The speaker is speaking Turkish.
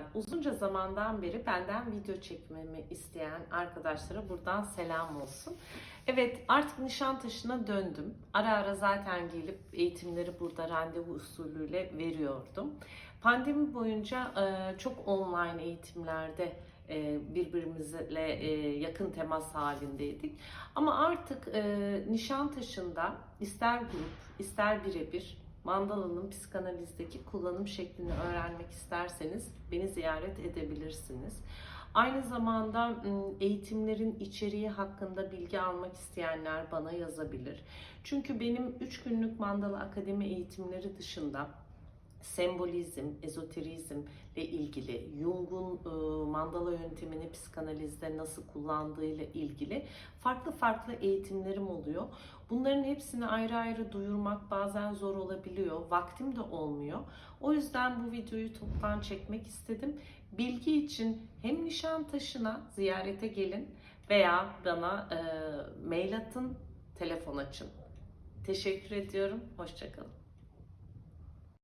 Arkadaşlar uzunca zamandan beri benden video çekmemi isteyen arkadaşlara buradan selam olsun. Evet artık Nişantaşı'na döndüm. Ara ara zaten gelip eğitimleri burada randevu usulüyle veriyordum. Pandemi boyunca e, çok online eğitimlerde e, birbirimizle e, yakın temas halindeydik. Ama artık Nişantaşı'nda ister grup ister birebir Mandala'nın psikanalizdeki kullanım şeklini öğrenmek isterseniz beni ziyaret edebilirsiniz. Aynı zamanda eğitimlerin içeriği hakkında bilgi almak isteyenler bana yazabilir. Çünkü benim 3 günlük Mandala Akademi eğitimleri dışında sembolizm, ezoterizmle ilgili, Jung'un e, mandala yöntemini psikanalizde nasıl kullandığıyla ilgili farklı farklı eğitimlerim oluyor. Bunların hepsini ayrı ayrı duyurmak bazen zor olabiliyor. Vaktim de olmuyor. O yüzden bu videoyu toptan çekmek istedim. Bilgi için hem Nişantaşı'na ziyarete gelin veya bana e, mail atın, telefon açın. Teşekkür ediyorum. Hoşçakalın.